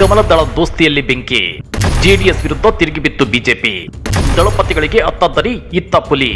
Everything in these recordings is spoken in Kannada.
ಕಮಲದಳ ದೋಸ್ತಿಯಲ್ಲಿ ಬೆಂಕಿ. ಜೆಡಿಎಸ್ ವಿರುದ್ಧ ತಿರುಗಿಬಿತ್ತು ಬಿಜೆಪಿ. ದಳಪತಿಗಳಿಗೆ ಅತ್ತದ್ದರಿ ದರಿ ಇತ್ತ ಪುಲಿ.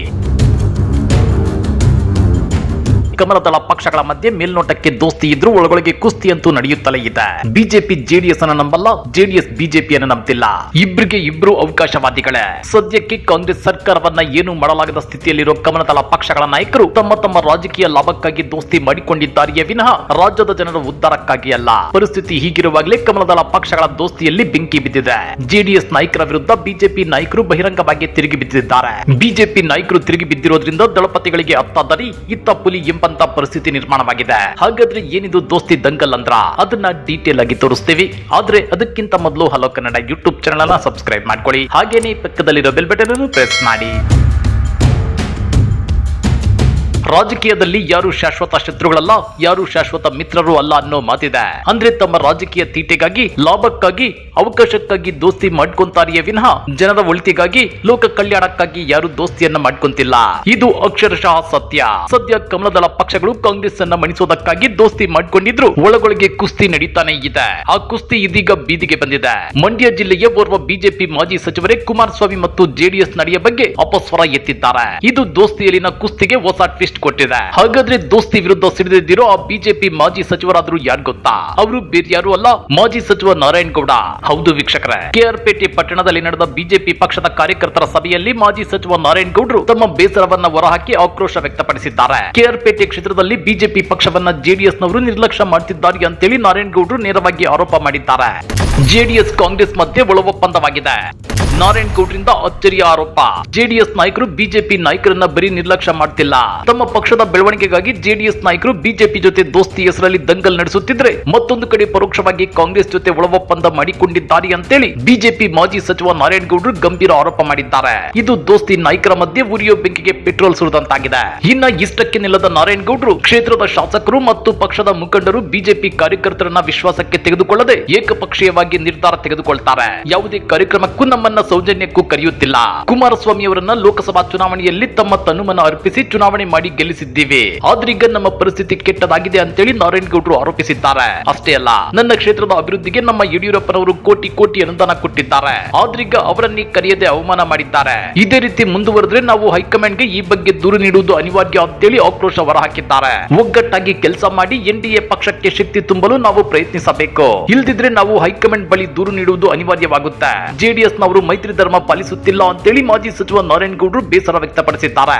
ಕಮಲದಳ ಪಕ್ಷಗಳ ಮಧ್ಯೆ ಮೇಲ್ನೋಟಕ್ಕೆ ದೋಸ್ತಿ ಇದ್ರೂ ಒಳಗೊಳಗೆ ಕುಸ್ತಿ ಅಂತೂ ನಡೆಯುತ್ತಲೇ ಇದೆ. ಬಿಜೆಪಿ, ಜೆಡಿಎಸ್ ಅನ್ನ ನಂಬಲ್ಲ, ಜೆಡಿಎಸ್ ಬಿಜೆಪಿಯನ್ನು ನಂಬುತ್ತಿಲ್ಲ ಇಬ್ರಿಗೆ ಇಬ್ರು ಅವಕಾಶವಾದಿಗಳೇ. ಸದ್ಯಕ್ಕೆ ಕಾಂಗ್ರೆಸ್ ಸರ್ಕಾರವನ್ನ ಏನು ಮಾಡಲಾಗದ ಸ್ಥಿತಿಯಲ್ಲಿರೋ ಕಮಲದಳ ಪಕ್ಷಗಳ ನಾಯಕರು ತಮ್ಮ ತಮ್ಮ ರಾಜಕೀಯ ಲಾಭಕ್ಕಾಗಿ ದೋಸ್ತಿ ಮಾಡಿಕೊಂಡಿದ್ದಾರೆಯೇ ವಿನಃ ರಾಜ್ಯದ ಜನರ ಉದ್ಧಾರಕ್ಕಾಗಿ ಅಲ್ಲ. ಪರಿಸ್ಥಿತಿ ಹೀಗಿರುವಾಗಲೇ ಕಮಲದಳ ಪಕ್ಷಗಳ ದೋಸ್ತಿಯಲ್ಲಿ ಬೆಂಕಿ ಬಿದ್ದಿದೆ. ಜೆಡಿಎಸ್ ನಾಯಕರ ವಿರುದ್ಧ ಬಿಜೆಪಿ ನಾಯಕರು ಬಹಿರಂಗವಾಗಿ ತಿರುಗಿ ಬಿದ್ದಿದ್ದಾರೆ. ಬಿಜೆಪಿ ನಾಯಕರು ತಿರುಗಿ ಬಿದ್ದಿರೋದ್ರಿಂದ ದಳಪತಿಗಳಿಗೆ ಅತ್ತ ದರಿ ಇತ್ತ ಪುಲಿ ಎಂಬಂತ ಪರಿಸ್ಥಿತಿ ನಿರ್ಮಾಣವಾಗಿದೆ. ಹಾಗಾದ್ರೆ ಏನಿದು ದೋಸ್ತಿ ದಂಗಲ್ ಅಂದ್ರ? ಅದನ್ನ ಡೀಟೇಲ್ ಆಗಿ ತೋರಿಸ್ತೀವಿ. ಆದ್ರೆ ಅದಕ್ಕಿಂತ ಮೊದಲು ಹಲೋ ಕನ್ನಡ ಯೂಟ್ಯೂಬ್ ಚಾನಲ್ ಅನ್ನ ಸಬ್ಸ್ಕ್ರೈಬ್ ಮಾಡ್ಕೊಳ್ಳಿ. ಹಾಗೇನೆ ಪಕ್ಕದಲ್ಲಿರೋ ಬೆಲ್ ಬಟನ್ ಅನ್ನು ಪ್ರೆಸ್ ಮಾಡಿ. ರಾಜಕೀಯದಲ್ಲಿ ಯಾರು ಶಾಶ್ವತ ಶತ್ರುಗಳಲ್ಲ, ಯಾರು ಶಾಶ್ವತ ಮಿತ್ರರು ಅಲ್ಲ ಅನ್ನೋ ಮಾತಿದೆ. ಅಂದ್ರೆ ತಮ್ಮ ರಾಜಕೀಯ ತೀಟೆಗಾಗಿ, ಲಾಭಕ್ಕಾಗಿ, ಅವಕಾಶಕ್ಕಾಗಿ ದೋಸ್ತಿ ಮಾಡ್ಕೊಂತಾರಿಯೇ ವಿನಃ ಜನರ ಒಳಿತಿಗಾಗಿ, ಲೋಕ ಕಲ್ಯಾಣಕ್ಕಾಗಿ ಯಾರು ದೋಸ್ತಿಯನ್ನ ಮಾಡ್ಕೊಂತಿಲ್ಲ. ಇದು ಅಕ್ಷರಶಃ ಸತ್ಯ. ಸದ್ಯ ಕಮಲದಳ ಪಕ್ಷಗಳು ಕಾಂಗ್ರೆಸ್ ಅನ್ನ ಮಣಿಸೋದಕ್ಕಾಗಿ ದೋಸ್ತಿ ಮಾಡ್ಕೊಂಡಿದ್ರು, ಒಳಗೊಳಗೆ ಕುಸ್ತಿ ನಡೀತಾನೆ ಇದೆ. ಆ ಕುಸ್ತಿ ಇದೀಗ ಬೀದಿಗೆ ಬಂದಿದೆ. ಮಂಡ್ಯ ಜಿಲ್ಲೆಯ ಓರ್ವ ಬಿಜೆಪಿ ಮಾಜಿ ಸಚಿವರೇ ಕುಮಾರಸ್ವಾಮಿ ಮತ್ತು ಜೆಡಿಎಸ್ ನಡೆಯ ಬಗ್ಗೆ ಅಪಸ್ವರ ಎತ್ತಿದ್ದಾರೆ. ಇದು ದೋಸ್ತಿಯಲ್ಲಿನ ಕುಸ್ತಿಗೆ ಹೊಸ ಟ್ವಿಸ್ಟ್ ಕೊಟ್ಟಿದೆ. ಹಾಗಾದ್ರೆ ದೋಸ್ತಿ ವಿರುದ್ಧ ಸಿಡಿದಿದ್ದಿರೋ ಆ ಬಿಜೆಪಿ ಮಾಜಿ ಸಚಿವರಾದ್ರೂ ಯಾರು ಗೊತ್ತಾ? ಅವರು ಬೇರೆ ಯಾರು ಅಲ್ಲ, ಮಾಜಿ ಸಚಿವ ನಾರಾಯಣ್ ಗೌಡ. ಹೌದು ವೀಕ್ಷಕರೇ, ಕೆಆರ್ಪೇಟೆ ಪಟ್ಟಣದಲ್ಲಿ ನಡೆದ ಬಿಜೆಪಿ ಪಕ್ಷದ ಕಾರ್ಯಕರ್ತರ ಸಭೆಯಲ್ಲಿ ಮಾಜಿ ಸಚಿವ ನಾರಾಯಣ್ ಗೌಡ್ರು ತಮ್ಮ ಬೇಸರವನ್ನ ಹೊರಹಾಕಿ ಆಕ್ರೋಶ ವ್ಯಕ್ತಪಡಿಸಿದ್ದಾರೆ. ಕೆಆರ್ಪೇಟೆ ಕ್ಷೇತ್ರದಲ್ಲಿ ಬಿಜೆಪಿ ಪಕ್ಷವನ್ನ ಜೆಡಿಎಸ್ ನವರು ನಿರ್ಲಕ್ಷ್ಯ ಮಾಡುತ್ತಿದ್ದಾರೆ ಅಂತೇಳಿ ನಾರಾಯಣ್ ಗೌಡ್ರು ನೇರವಾಗಿ ಆರೋಪ ಮಾಡಿದ್ದಾರೆ. ಜೆಡಿಎಸ್ ಕಾಂಗ್ರೆಸ್ ಮಧ್ಯೆ ಒಳ ಒಪ್ಪಂದವಾಗಿದೆ ನಾರಾಯಣ್ ಗೌಡ್ರಿಂದ ಅಚ್ಚರಿಯ ಆರೋಪ. ಜೆಡಿಎಸ್ ನಾಯಕರು ಬಿಜೆಪಿ ನಾಯಕರನ್ನ ಬರೀ ನಿರ್ಲಕ್ಷ್ಯ ಮಾಡ್ತಿಲ್ಲ. ತಮ್ಮ ಪಕ್ಷದ ಬೆಳವಣಿಗೆಗಾಗಿ ಜೆಡಿಎಸ್ ನಾಯಕರು ಬಿಜೆಪಿ ಜೊತೆ ದೋಸ್ತಿ ಹೆಸರಲ್ಲಿ ದಂಗಲ್ ನಡೆಸುತ್ತಿದ್ರೆ ಮತ್ತೊಂದು ಕಡೆ ಪರೋಕ್ಷವಾಗಿ ಕಾಂಗ್ರೆಸ್ ಜೊತೆ ಒಳ ಒಪ್ಪಂದ ಮಾಡಿಕೊಂಡಿದ್ದಾರೆ ಅಂತೇಳಿ ಬಿಜೆಪಿ ಮಾಜಿ ಸಚಿವ ನಾರಾಯಣ್ ಗೌಡ್ರು ಗಂಭೀರ ಆರೋಪ ಮಾಡಿದ್ದಾರೆ. ಇದು ದೋಸ್ತಿ ನಾಯಕರ ಮಧ್ಯೆ ಉರಿಯೋ ಬೆಂಕಿಗೆ ಪೆಟ್ರೋಲ್ ಸುರಿದಂತಾಗಿದೆ. ಇನ್ನ ಇಷ್ಟಕ್ಕೆ ನಿಲ್ಲದ ನಾರಾಯಣ್ ಗೌಡ್ರು ಕ್ಷೇತ್ರದ ಶಾಸಕರು ಮತ್ತು ಪಕ್ಷದ ಮುಖಂಡರು ಬಿಜೆಪಿ ಕಾರ್ಯಕರ್ತರನ್ನ ವಿಶ್ವಾಸಕ್ಕೆ ತೆಗೆದುಕೊಳ್ಳದೆ ಏಕಪಕ್ಷೀಯವಾಗಿ ನಿರ್ಧಾರ ತೆಗೆದುಕೊಳ್ತಾರೆ. ಯಾವುದೇ ಕಾರ್ಯಕ್ರಮಕ್ಕೂ ನಮ್ಮನ್ನ ಸೌಜನ್ಯಕ್ಕೂ ಕರೆಯುತ್ತಿಲ್ಲ. ಕುಮಾರಸ್ವಾಮಿ ಅವರನ್ನ ಲೋಕಸಭಾ ಚುನಾವಣೆಯಲ್ಲಿ ತಮ್ಮ ತನುಮನ ಅರ್ಪಿಸಿ ಚುನಾವಣೆ ಮಾಡಿ ಗೆಲ್ಲಿಸಿದ್ದೀವಿ. ಆದ್ರೀಗ ನಮ್ಮ ಪರಿಸ್ಥಿತಿ ಕೆಟ್ಟದಾಗಿದೆ ಅಂತೇಳಿ ನಾರಾಯಣ್ ಗೌಡರು ಆರೋಪಿಸಿದ್ದಾರೆ. ಅಷ್ಟೇ ಅಲ್ಲ, ನನ್ನ ಕ್ಷೇತ್ರದ ಅಭಿವೃದ್ಧಿಗೆ ನಮ್ಮ ಯಡಿಯೂರಪ್ಪನವರು ಕೋಟಿ ಕೋಟಿ ಅನುದಾನ ಕೊಟ್ಟಿದ್ದಾರೆ. ಆದ್ರೀಗ ಅವರನ್ನೇ ಕರೆಯದೆ ಅವಮಾನ ಮಾಡಿದ್ದಾರೆ. ಇದೇ ರೀತಿ ಮುಂದುವರೆದ್ರೆ ನಾವು ಹೈಕಮಾಂಡ್ಗೆ ಈ ಬಗ್ಗೆ ದೂರು ನೀಡುವುದು ಅನಿವಾರ್ಯ ಅಂತೇಳಿ ಆಕ್ರೋಶ ಹೊರಹಾಕಿದ್ದಾರೆ. ಒಗ್ಗಟ್ಟಾಗಿ ಕೆಲಸ ಮಾಡಿ ಎನ್ಡಿಎ ಪಕ್ಷಕ್ಕೆ ಶಕ್ತಿ ತುಂಬಲು ನಾವು ಪ್ರಯತ್ನಿಸಬೇಕು. ಇಲ್ದಿದ್ರೆ ನಾವು ಹೈಕಮಾಂಡ್ ಬಳಿ ದೂರು ನೀಡುವುದು ಅನಿವಾರ್ಯವಾಗುತ್ತೆ. ಜೆಡಿಎಸ್ ನವರು ಮೈತ್ರಿ ಧರ್ಮ ಪಾಲಿಸುತ್ತಿಲ್ಲ ಅಂತೇಳಿ ಮಾಜಿ ಸಚಿವ ನಾರಾಯಣ್ ಗೌಡರು ಬೇಸರ ವ್ಯಕ್ತಪಡಿಸಿದ್ದಾರೆ.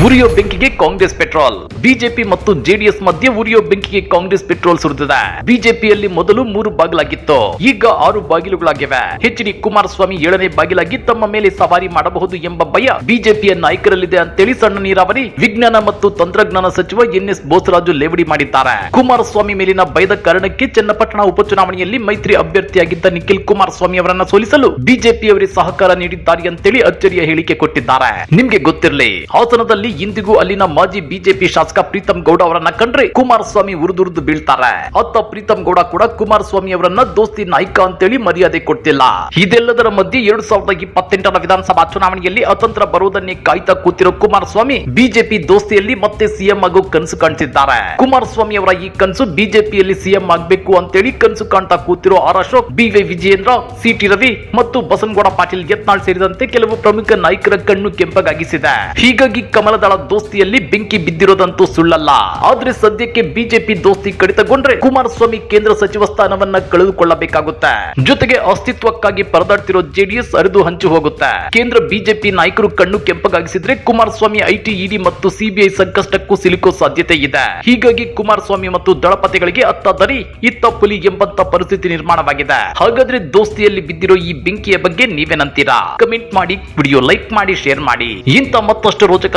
ಉರಿಯೋ ಬೆಂಕಿಗೆ ಕಾಂಗ್ರೆಸ್ ಪೆಟ್ರೋಲ್. ಬಿಜೆಪಿ ಮತ್ತು ಜೆಡಿಎಸ್ ಮಧ್ಯೆ ಉರಿಯೋ ಬೆಂಕಿಗೆ ಕಾಂಗ್ರೆಸ್ ಪೆಟ್ರೋಲ್ ಸುರಿದಿದೆ. ಬಿಜೆಪಿಯಲ್ಲಿ ಮೊದಲು ಮೂರು ಬಾಗಿಲಾಗಿತ್ತು. ಈಗ ಆರು ಬಾಗಿಲುಗಳಾಗಿವೆ. ಎಚ್ ಡಿ ಕುಮಾರಸ್ವಾಮಿ ಏಳನೇ ಬಾಗಿಲಾಗಿ ತಮ್ಮ ಮೇಲೆ ಸವಾರಿ ಮಾಡಬಹುದು ಎಂಬ ಭಯ ಬಿಜೆಪಿಯ ನಾಯಕರಲ್ಲಿದೆ ಅಂತೇಳಿ ಸಣ್ಣ ನೀರಾವರಿ, ವಿಜ್ಞಾನ ಮತ್ತು ತಂತ್ರಜ್ಞಾನ ಸಚಿವ ಎನ್ ಎಸ್ ಬೋಸರಾಜು ಲೇವಡಿ ಮಾಡಿದ್ದಾರೆ. ಕುಮಾರಸ್ವಾಮಿ ಮೇಲಿನ ಭಯದ ಕಾರಣಕ್ಕೆ ಚನ್ನಪಟ್ಟಣ ಉಪಚುನಾವಣೆಯಲ್ಲಿ ಮೈತ್ರಿ ಅಭ್ಯರ್ಥಿಯಾಗಿದ್ದ ನಿಖಿಲ್ ಕುಮಾರಸ್ವಾಮಿ ಅವರನ್ನ ಸೋಲಿಸಲು ಬಿಜೆಪಿಯವರೇ ಸಹಕಾರ ನೀಡಿದ್ದಾರೆ ಅಂತೇಳಿ ಅಚ್ಚರಿಯ ಹೇಳಿಕೆ ಕೊಟ್ಟಿದ್ದಾರೆ. ನಿಮ್ಗೆ ಗೊತ್ತಿರಲಿ, ಹಾಸನದಲ್ಲಿ ಇಂದಿಗೂ ಅಲ್ಲಿನ ಮಾಜಿ ಬಿಜೆಪಿ ಶಾಸಕ ಪ್ರೀತಂ ಗೌಡ ಅವರನ್ನ ಕಂಡ್ರೆ ಕುಮಾರಸ್ವಾಮಿ ಉರಿದುರಿದು ಬೀಳ್ತಾರೆ. ಅತ್ತ ಪ್ರೀತಂ ಗೌಡ ಕೂಡ ಕುಮಾರಸ್ವಾಮಿ ಅವರನ್ನ ದೋಸ್ತಿ ನಾಯಕ ಅಂತೇಳಿ ಮರ್ಯಾದೆ ಕೊಡ್ತಿಲ್ಲ. ಇದೆಲ್ಲದರ ಮಧ್ಯೆ ಎರಡ್ ಸಾವಿರದ ವಿಧಾನಸಭಾ ಚುನಾವಣೆಯಲ್ಲಿ ಅತಂತ್ರ ಬರುವುದನ್ನೇ ಕಾಯ್ತಾ ಕೂತಿರೋ ಕುಮಾರಸ್ವಾಮಿ ಬಿಜೆಪಿ ದೋಸ್ತಿಯಲ್ಲಿ ಮತ್ತೆ ಸಿಎಂ ಆಗೋ ಕನಸು ಕಾಣ್ತಿದ್ದಾರೆ. ಕುಮಾರಸ್ವಾಮಿ ಅವರ ಈ ಕನಸು ಬಿಜೆಪಿಯಲ್ಲಿ ಸಿಎಂ ಆಗ್ಬೇಕು ಅಂತೇಳಿ ಕನಸು ಕಾಣ್ತಾ ಕೂತಿರೋ R Ashok, B Y Vijayendra C T Ravi ಮತ್ತು ಬಸನಗೌಡ ಪಾಟೀಲ್ ಯತ್ನಾಳ್ ಸೇರಿದಂತೆ ಕೆಲವು ಪ್ರಮುಖ ನಾಯಕರ ಕಣ್ಣು ಕೆಂಪಗಾಗಿಸಿದೆ. ಹೀಗಾಗಿ ಕಮಲದಳ ದೋಸ್ತಿಯಲ್ಲಿ ಬೆಂಕಿ ಬಿದ್ದಿರೋದಂತೂ ಸುಳ್ಳಲ್ಲ. ಆದ್ರೆ ಸದ್ಯಕ್ಕೆ ಬಿಜೆಪಿ ದೋಸ್ತಿ ಕಡಿತಗೊಂಡ್ರೆ ಕುಮಾರಸ್ವಾಮಿ ಕೇಂದ್ರ ಸಚಿವ ಸ್ಥಾನವನ್ನ ಕಳೆದುಕೊಳ್ಳಬೇಕಾಗುತ್ತೆ. ಜೊತೆಗೆ ಅಸ್ತಿತ್ವಕ್ಕಾಗಿ ಪರದಾಡ್ತಿರೋ ಜೆಡಿಎಸ್ ಅರಿದು ಹಂಚು ಹೋಗುತ್ತೆ. ಕೇಂದ್ರ ಬಿಜೆಪಿ ನಾಯಕರು ಕಣ್ಣು ಕೆಂಪಗಾಗಿಸಿದ್ರೆ ಕುಮಾರಸ್ವಾಮಿ ಐಟಿ ಇಡಿ ಮತ್ತು ಸಿಬಿಐ ಸಂಕಷ್ಟಕ್ಕೂ ಸಿಲುಕೋ ಸಾಧ್ಯತೆ ಇದೆ. ಹೀಗಾಗಿ ಕುಮಾರಸ್ವಾಮಿ ಮತ್ತು ದಳಪತಿಗಳಿಗೆ ಅತ್ತ ದರಿ ಇತ್ತ ಪುಲಿ ಎಂಬಂತ ಪರಿಸ್ಥಿತಿ ನಿರ್ಮಾಣವಾಗಿದೆ. ಹಾಗಾದ್ರೆ ದೋಸ್ತಿಯಲ್ಲಿ ಬಿದ್ದಿರೋ ಈ ಬೆಂಕಿಯ ಬಗ್ಗೆ ನೀವೇನಂತೀರಾ? ಕಮೆಂಟ್ ಮಾಡಿ, ವಿಡಿಯೋ ಲೈಕ್ ಮಾಡಿ, ಶೇರ್ ಮಾಡಿ. ಇಂಥ ಮತ್ತಷ್ಟು ರೋಚಕ